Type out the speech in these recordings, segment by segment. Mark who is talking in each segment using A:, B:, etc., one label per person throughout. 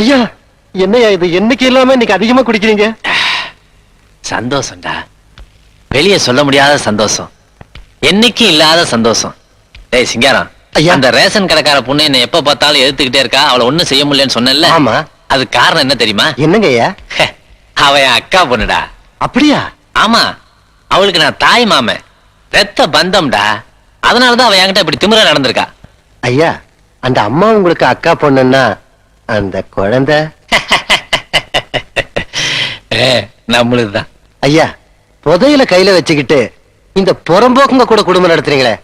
A: ஐயா என்னய்யா இது? என்னைக்கு இல்லாம இன்னைக்கு அதிகமா குடிக்கிறீங்க?
B: சந்தோஷம்டா. வெளியே சொல்ல முடியாத சந்தோஷம். என்னைக்கும் இல்லாத சந்தோஷம். டேய் சிங்காரம்
A: ஐயா.
B: அந்த ரேஷன் கடைக்கார பொண்ணு என்ன எப்ப பார்த்தாலும் எதிர்த்துக்கிட்டே இருக்கா? அவளை ஒண்ணும் செய்ய முடியலன்னு சொன்னேன்ல.
A: ஆமா.
B: அது காரணம் என்ன தெரியுமா?
A: என்னங்க ஐயா?
B: ஹே, அவ என் அக்கா பொண்ணுடா.
A: அப்படியா?
B: ஆமா. அவளுக்கு நான் தாய் மாமன். ரத்த பந்தம்டா. அதனாலதான் அவ என்கிட்ட இப்படி திமிரா நடந்திருக்கா.
A: ஐயா அந்த அம்மா உங்களுக்கு அக்கா பொண்ணுன்னா அந்த குழந்தை.
B: ஏ, நம்மளுதுதான்.
A: ஐயா புதையில கையில வச்சுக்கிட்டு இந்த புறம்போக்குங்க கூட குடும்பம் நடத்துறீங்களே.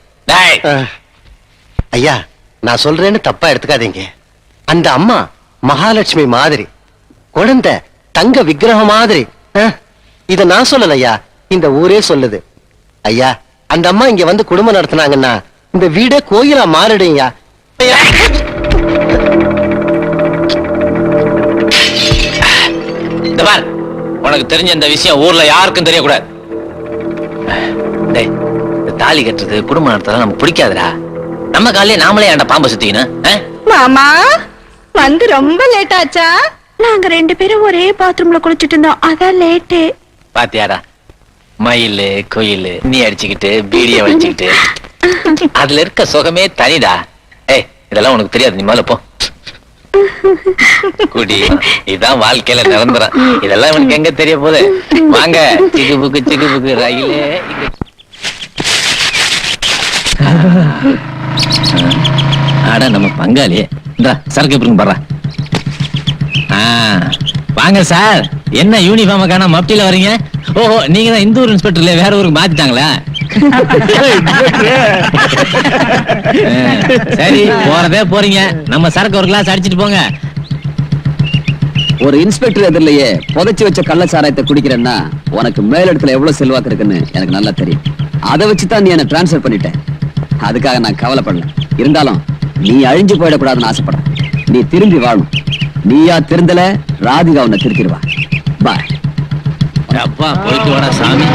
A: ஐயா நான் சொல்றேன்னு தப்பா எடுத்துக்காதீங்க. அந்த அம்மா மகாலட்சுமி மாதிரி குழந்தை தங்க விக்கிரகம் மாதிரி. இத நான் சொல்லல ஐயா இந்த ஊரே சொல்லுது. ஐயா அந்த அம்மா இங்க வந்து குடும்பம் நடத்துனாங்கன்னா இந்த வீடே கோயிலா மாறிடுங்க
B: இந்த பார் உனக்கு தெரிஞ்ச இந்த விஷயம் ஊர்ல யாருக்கும் தெரியக்கூடாது. டேய் இந்த தாலி கட்டுறது குடும்பம் நடத்துறது நமக்கு பிடிக்காதுடா. நம்ம காலையில நாமளே ஏன்டா பாம்பை சுத்திக்கணும்?
C: மாமா வந்து ரொம்ப லேட் ஆச்சா? நாங்க ரெண்டு பேரும் ஒரே பாத்ரூம்ல குளிச்சிட்டு இருந்தோம். அதான் லேட்டு
B: பாத்தியாடா மயிலு குயிலு நீ அடிச்சுக்கிட்டு பீடிய வலிச்சுக்கிட்டு. அதுல இருக்க சுகமே தனிடா. ஏய் இதெல்லாம் உனக்கு தெரியாது. நீ முதல்ல போ. குடி இதான் வாழ்க்கையில நிரந்தரம். இதெல்லாம் இவனுக்கு எங்க தெரிய போகுது? வாங்க சிக்கு புக்கு சிக்கு புக்கு ரயிலே இங்க- நம்ம பங்காளி. இந்த சரக்கு எப்படி பாரு. வாங்க சார் என்ன யூனிஃபார்ம் காண மப்டியில வரீங்க? ஓஹோ நீங்க தான் இந்த ஊர் இன்ஸ்பெக்டர்ல வேற ஊருக்கு மாத்திட்டாங்களா? சரி போறதே போறீங்க. நம்ம சரக்கு ஒரு கிளாஸ் அடிச்சிட்டு போங்க.
D: ஒரு இன்ஸ்பெக்டர் எதிரிலேயே புதைச்சு வச்ச கள்ள சாராயத்தை குடிக்கிறேன்னா உனக்கு மேலிடத்துல எவ்வளவு செல்வாக்கு இருக்குன்னு எனக்கு நல்லா தெரியும். அதை வச்சு தான் நீ என்ன டிரான்ஸ்ஃபர் பண்ணிட்ட. அதுக்காக நான் கவலைப்படல. இருந்தாலும் நீ அழிஞ்சு போயிடக்கூடாதுன்னு ஆசைப்படுறேன் நீ திரும்பி வாழணும் நீயா திருந்தல ராதிகா உன்னை திருத்திடுவா. பாய்
B: அப்பா போயிட்டு வாடா சாமி.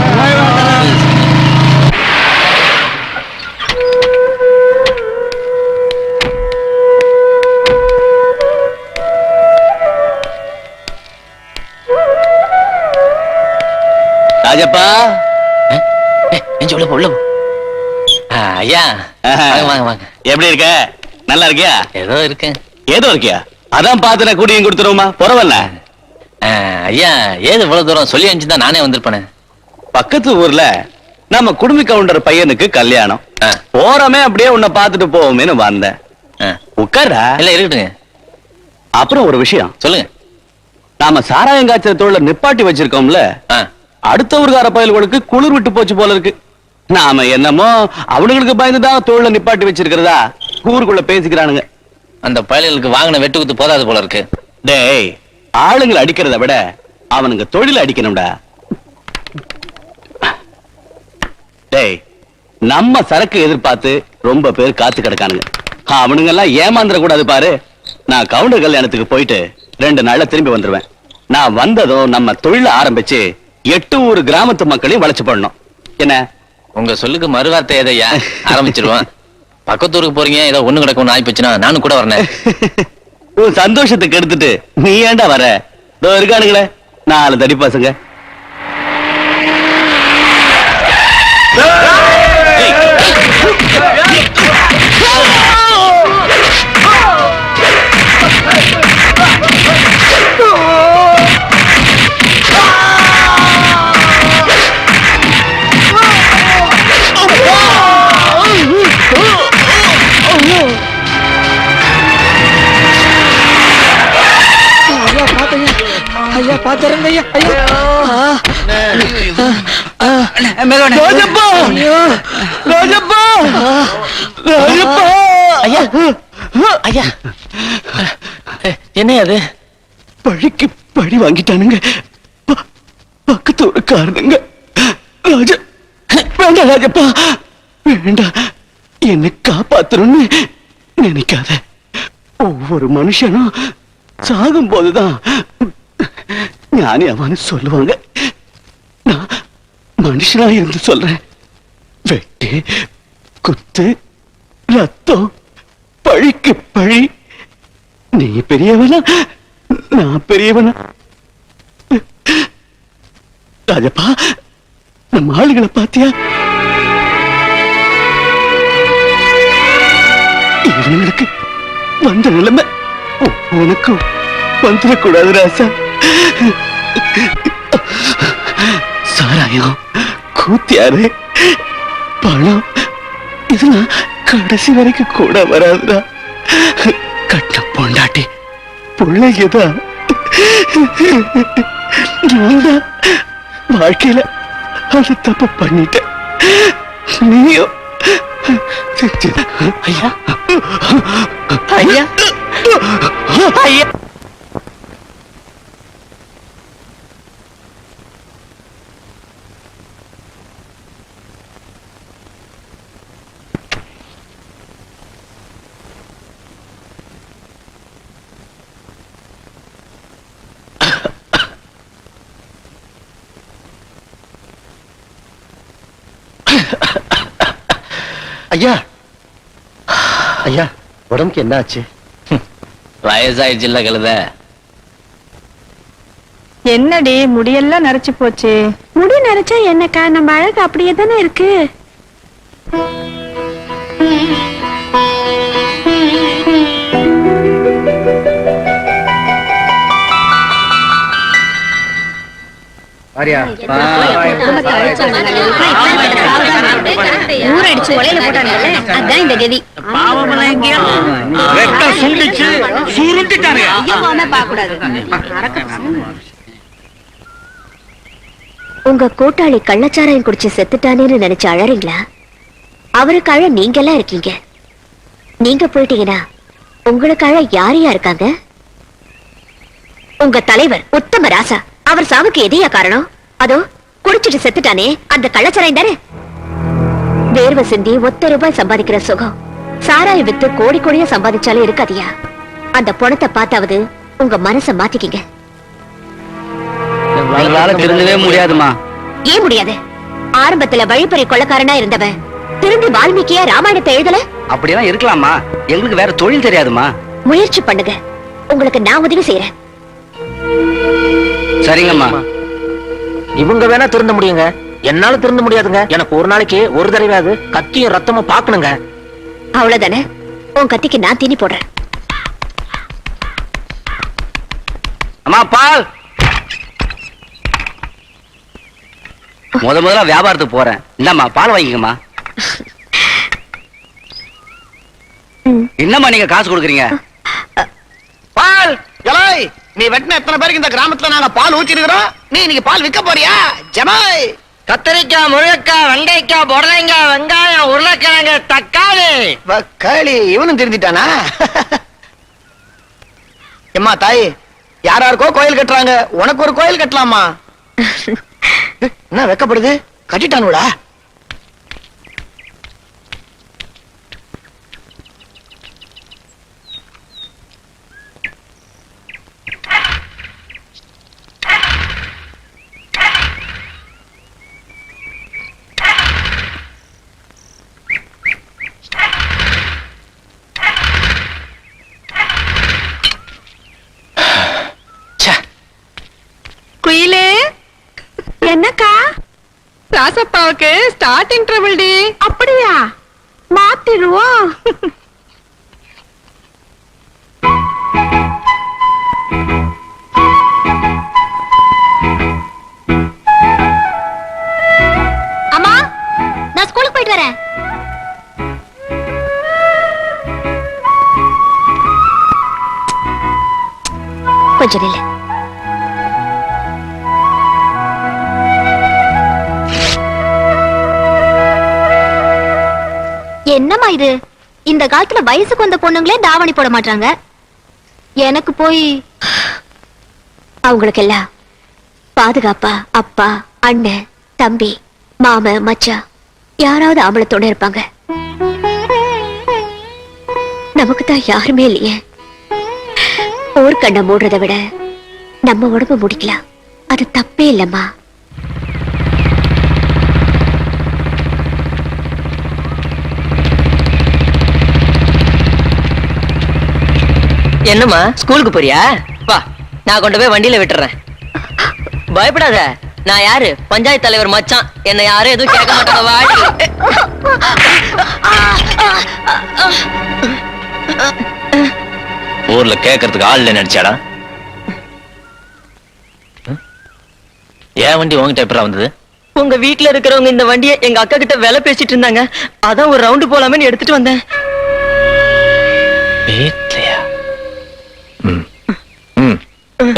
E: ராஜப்பா
B: நெஞ்சு உள்ள உள்ள ஐயா. வாங்க வாங்க
E: எப்படி இருக்க? நல்லா இருக்கியா?
B: ஏதோ இருக்கேன்.
E: ஏதோ இருக்கியா? அதான் பார்த்து நான் கூடியும் கொடுத்துருவோமா? பரவாயில்ல.
B: ஐயா ஏது இவ்வளவு தூரம்? சொல்லி அனுப்பிச்சு நானே வந்திருப்பேனே.
E: பக்கத்து ஊர்ல நம்ம குடுமி கவுண்டர் பையனுக்கு கல்யாணம். போறமே அப்படியே உன்னை பார்த்துட்டு போவோமேன்னு வந்தேன். உட்காரா
B: இல்ல இருக்கட்டுங்க.
E: அப்புறம் ஒரு விஷயம்.
B: சொல்லுங்க.
E: நாம சாராயம் காய்ச்சல் தொழில நிப்பாட்டி வச்சிருக்கோம்ல. அடுத்த ஊர்கார பயல்களுக்கு குளிர் விட்டு போச்சு போல இருக்கு. நாம என்னமோ அவனுங்களுக்கு பயந்துதான் தொழில நிப்பாட்டி வச்சிருக்கிறதா? ஊருக்குள்ள பேசிக்கிறானுங்க.
B: அந்த பயல்களுக்கு வாங்கின வெட்டு குத்து போதாது போல இருக்கு.
E: டேய் ஆளுங்களை அடிக்கிறத விட அவனுங்க தொழில அடிக்கணும்டா. டேய் நம்ம சரக்கு எதிர்பார்த்து ரொம்ப பேர் காத்து கிடக்கானுங்க. அவனுங்க எல்லாம் ஏமாந்துட கூடாது பாரு. நான் கவுண்டர் கல்யாணத்துக்கு போயிட்டு ரெண்டு நாள்ல திரும்பி வந்துருவேன். நான் வந்ததும் நம்ம தொழில ஆரம்பிச்சு எட்டு ஊர் கிராமத்து மக்களையும் வளைச்சு போடணும் என்ன?
B: உங்க சொல்லுக்கு மறுவார்த்தை ஏதையா ஆரம்பிச்சிருவான் பக்கத்தூருக்கு போறீங்க ஏதோ ஒண்ணு கிடக்கும் ஒண்ணு ஆயிப்போச்சுன்னா நானும் கூட வரேன்.
E: உன் சந்தோஷத்துக்கு எடுத்துட்டு நீ ஏன்டா வர? இதோ இருக்கானுங்களே நாலு தடி பசங்க.
A: ஐயா
E: ராஜப்பா! ராஜப்பா! ராஜப்பா!
B: ஐயா. ஐயா. என்ன அது?
E: பழிக்கு பழி வாங்கிட்டானுங்க. பக்கத்து ஊருக்காரனுங்க ராஜா வேண்டாம் ராஜப்பா. வேண்டாம். என்னை காப்பாத்தணும்னு நினைக்காத. ஒவ்வொரு மனுஷனும் சாகும் போதுதான் ஞானி அவனு சொல்லுவாங்க. நான் மனுஷனா இருந்து சொல்றேன். வெட்டு குத்து ரத்தம் பழிக்கு பழி. நீ பெரியவனா? நான் பெரியவனா? ராஜப்பா நம்ம ஆளுகளை பாத்தியா? இவங்களுக்கு வந்த நிலைமை உனக்கும் வந்துடக்கூடாது ராசா. சாராயம் கூத்தியாரு பணம் இதெல்லாம் கடைசி வரைக்கும் கூட வராதுடா. கட்ட பொண்டாட்டி பிள்ளைங்கதான். நான் தான் வாழ்க்கையில அது தப்பு பண்ணிட்டேன். நீயும் ஐயா ஐயா. ஐயா.
F: ஐயா. ஐயா உடம்புக்கு என்ன ஆச்சு
B: வயசாயிடுச்சுல்ல கழுத
C: என்னடி முடியெல்லாம் நரைச்சு போச்சு முடி நரைச்சா என்னக்கா நம்ம அழகு அப்படியே தானே இருக்கு
G: ஊரடிச்சு கொலையில போட்டாங்கல்ல? அதான் இந்த கதி.
E: ரத்தம் சுண்டிச்சு சுருட்டிட்டாரு
G: உங்க கூட்டாளி கள்ளச்சாராயம் குடிச்சு செத்துட்டானேன்னு நினைச்சு அழறீங்களா? அவருக்கு அழ நீங்க எல்லாம் இருக்கீங்க. நீங்க போயிட்டீங்கன்னா உங்களுக்கு அழ யார் யார் இருக்காங்க? உங்க தலைவர் உத்தம ராசா. அவர் சாவுக்கு எதையா காரணம்? அதோ குடிச்சிட்டு செத்துட்டானே அந்த கள்ளச்சாராயம் தானே? வேர்வை சிந்தி ஒத்த ரூபாய் சம்பாதிக்கிற சுகம். சாராயம் வித்து கோடி கோடியா சம்பாதிச்சாலும் இருக்காதியா? அந்த பணத்தை பார்த்தாவது உங்க மனசை மாத்திக்கிங்க.
E: உங்களால திருந்தவே முடியாதுமா
G: ஏன் முடியாது? ஆரம்பத்துல வழிப்பறி கொள்ளக்காரனா இருந்தவன் திரும்பி வால்மீகியா ராமாயணத்தை எழுதல?
E: அப்படியெல்லாம் இருக்கலாமா எங்களுக்கு வேற தொழில் தெரியாதுமா
G: முயற்சி பண்ணுங்க. உங்களுக்கு நான் உதவி செய்யறேன்
E: சரிங்கம்மா.
H: இவங்க வேணா திருந்த முடியுங்க. என்னால திருந்த முடியாதுங்க. எனக்கு ஒரு நாளைக்கு ஒரு தடவையாவது கத்தியும் ரத்தமும் பாக்கணுங்க
G: அவ்வளவுதானே? உன் கத்திக்கு நான் தீனி போடுறேன்.
E: அம்மா பால்! முத முதல்ல வியாபாரத்துக்கு போறேன். இந்தாம்மா பால் வாங்கிக்கம்மா.
G: ம்.
E: என்னம்மா நீங்க காசு கொடுக்குறீங்க?
H: பால்! எலாய் நீ வெட்டின எத்தனை பேருக்கு இந்த கிராமத்துல நாங்க பால் ஊத்தி இருக்கிறோம் நீ இன்னைக்கு பால் விற்க போறியா? ஜமாய்! கத்திரிக்காய் முருங்கைக்காய் வெண்டைக்காய் புடலைங்காய் வெங்காயம் உருளைக்கிழங்கு தக்காளி. களி இவனும் திருந்திட்டானா? எம்மா தாய் யார் யாருக்கோ கோயில் கட்டுறாங்க. உனக்கு ஒரு கோயில் கட்டலாமா? என்ன வெக்கப்படுது? கட்டிட்டானுடா
C: குயிலே என்னக்கா ராசப்பாவுக்கு ஸ்டார்டிங் ட்ரபிள் டி. அப்படியா? மாத்திடுவோம்.
G: அம்மா நான் ஸ்கூலுக்கு போயிட்டு வரேன். கொஞ்சம் இல்லை என்னம்மா இது? இந்த காலத்துல வயசுக்கு வந்த பொண்ணுங்களே தாவணி போட மாட்டாங்க எனக்கு போய் அவங்களுக்கெல்லாம் பாதுகாப்பா அப்பா அண்ணன் தம்பி மாம மச்சா யாராவது ஆம்பளை இருப்பாங்க. நமக்கு தான் யாருமே இல்லையே. ஊர்க்கண்ணை மூடுறதை விட நம்ம உடம்பு முடிக்கலாம். அது தப்பே இல்லம்மா.
H: என்னம்மா? ஸ்கூலுக்கு போறியா? வா
I: நான் கொண்டு போய் வண்டியில விட்டுறேன். பயப்படாத நான் யாரு? பஞ்சாயத்து தலைவர் மச்சான். என்ன யாரும் எதுவும் கேட்க மாட்டாங்க வாடி.
B: ஊர்ல கேட்கறதுக்கு ஆள் இல்ல நினைச்சாடா? ஏன் வண்டி உங்ககிட்ட எப்படா வந்தது?
I: உங்க வீட்ல இருக்கிறவங்க இந்த வண்டியை எங்க அக்கா கிட்ட விலை பேசிட்டு இருந்தாங்க. அதான் ஒரு ரவுண்டு போலாமேன்னு எடுத்துட்டு வந்தேன்.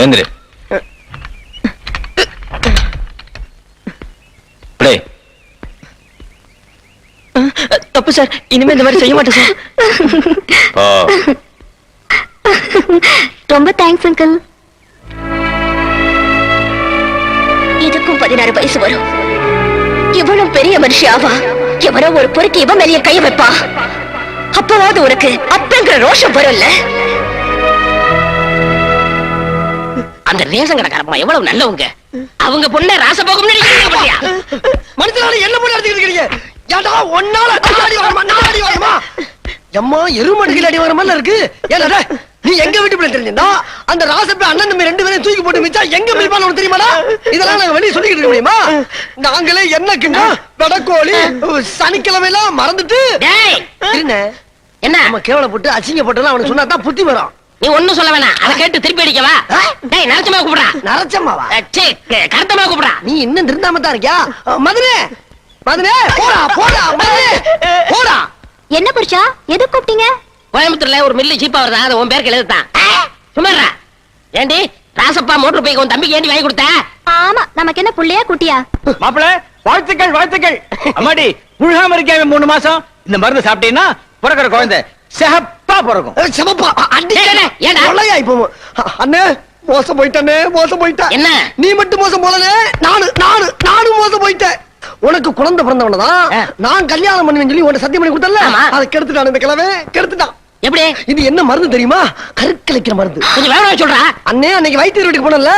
B: எந்திரு
I: தப்பு சார். இனிமே இந்த மாதிரி செய்ய மாட்டேன் சார்.
G: ரொம்ப தேங்க்ஸ் அங்கிள் இதுக்கும் பதினாறு வயசு வரும். இவ்வளவு பெரிய மனுஷி ஆவா. எவரோ ஒரு பொறுக்கி இவன் மேலேயே கைய வைப்பா. அப்பவாவது உனக்கு அப்பங்கிற ரோஷம் வரும்ல.
J: அந்த ரேஷன் கடைக்காரம்மா எவ்வளவு நல்லவங்க. அவங்க பொண்ணை ராசபோகம் பத்தியா
A: மனுஷனால என்ன பண்ணி அடிச்சுக்கிட்டு இருக்கீங்க? ஏடா ஒன்னால அடி வரமா நான் அடி வரமா எம்மா எருமடுகள் அடி வர மாதிரி இருக்கு. ஏடா நீ எங்க வீட்டு பிள்ளை தெரிஞ்சிருந்தா? அந்த ராசப்ப அண்ணன் தம்பி ரெண்டு பேரையும் தூக்கி போட்டு மிச்சா எங்க மிதிப்பான்னு உனக்கு தெரியுமாடா? இதெல்லாம் நாங்க வெளியே சொல்லிக்கிட்டு இருக்க முடியுமா? நாங்களே என்னக்குன்னா வடக்கோழி சனிக்கிழமை எல்லாம் மறந்துட்டு
J: டேய்!
A: இருண்ணே
J: என்ன?
A: நம்ம கேவலப்பட்டு அசிங்கப்பட்டெல்லாம் அவனுக்கு சொன்னா தான் புத்தி வரும்.
J: நீ ஒண்ணும் சொல்ல வேணாம். அதை கேட்டு திருப்பி அடிக்கவா? டேய் நரச்சமா கூப்பிடுறா.
A: நரச்சம்மாவா?
J: அஹ், சீ, கருத்தமா கூப்பிடுறா.
A: நீ இன்னும் திருந்தாம தான் இருக்கியா மதுரே மதுரே போடா போடா மதுரே போடா.
G: என்ன புருஷா? எது கூப்பிட்டீங்க?
J: கோயம்புத்தூர்ல ஒரு மில்லு சீப்பா வருதா? அதை உன் பேருக்கு எழுதுதான் சும்மாடா ஏண்டி ராசப்பா மோட்டர் பைக் உன் தம்பிக்கு ஏண்டி வாங்கி கொடுத்த?
G: ஆமா நமக்கு என்ன புள்ளையா குட்டியா?
E: மாப்பிள வாழ்த்துக்கள் வாழ்த்துக்கள். அம்மாடி புழுகாம இருக்காம மூணு மாசம். இந்த மருந்து சாப்பிட்டீங்கன்னா பிறக்கிற குழந்தை. சிகப்பா பிறக்கும்.
A: ஏய், சிவப்பா அடி
J: ஏய், ஏடா?
A: கொள்ளையாய் போவோம் அண்ணே மோசம் போயிட்டனே மோசம் போயிட்ட.
J: என்ன?
A: நீ மட்டும் மோசம் போலனே நானு நானு நானும் மோசம் போயிட்டேன். உனக்கு குழந்தை பிறந்தவனதான்
J: ஆ.
A: நான் கல்யாணம் பண்ணுவேன்னு சொல்லி உன்னை சத்தியம் பண்ணி கொடுத்தல. அதை கெடுத்துட்டான் இந்த கிழமை கெடுத்துட்டான்.
J: எப்படி?
A: இது என்ன மருந்து தெரியுமா? கருக்கலைக்கிற மருந்து.
J: கொஞ்சம் விவரம் சொல்றா.
A: அண்ணே அன்னைக்கு வைத்தியர் வீட்டுக்கு போனல.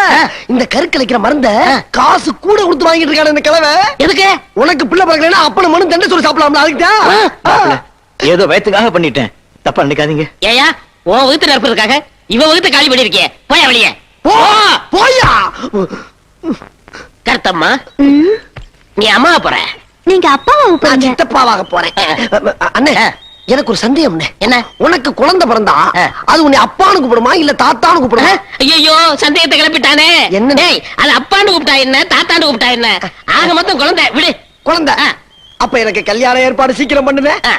A: இந்த கருக்கலைக்கிற மருந்த. காசு கூட கொடுத்து வாங்கிட்டு இருக்கான இந்த கிழமை
J: எதுக்கு?
A: உனக்கு பிள்ளை பிறக்கலன்னா அப்பன மனு தண்டை சொல்லி சாப்பிடலாம்ல அதுக்கு
E: ஏதோ வயத்துக்காக பண்ணிட்டேன். தப்பா நினைக்காதீங்க.
J: ஏயா உன் வகுத்து நிரப்புறதுக்காக இவ வகுத்து காலி பண்ணிருக்கே போயா வெளியே.
A: போ போயா.
J: கருத்தம்மா நீ அம்மா போற.
G: நீங்க அப்பாவை
A: நான்
G: கூப்பிடுங்க
A: சித்தப்பாவாக போறேன். அண்ணே எனக்கு ஒரு சந்தேகம்
J: என்ன?
A: உனக்கு குழந்தை பிறந்தா. அது உன்னை அப்பான்னு கூப்பிடுமா இல்ல தாத்தான்னு கூப்பிடுமா?
J: ஐயோ சந்தேகத்தை கிளப்பிட்டானே.
A: என்ன?
J: டேய் அது அப்பான்னு கூப்பிட்டா என்ன தாத்தான்னு கூப்பிட்டா என்ன? ஆக மொத்தம் குழந்தை விடு.
A: குழந்தை. அப்ப எனக்கு கல்யாண ஏற்பாடு சீக்கிரம் பண்ணுவேன்.
J: ஆ.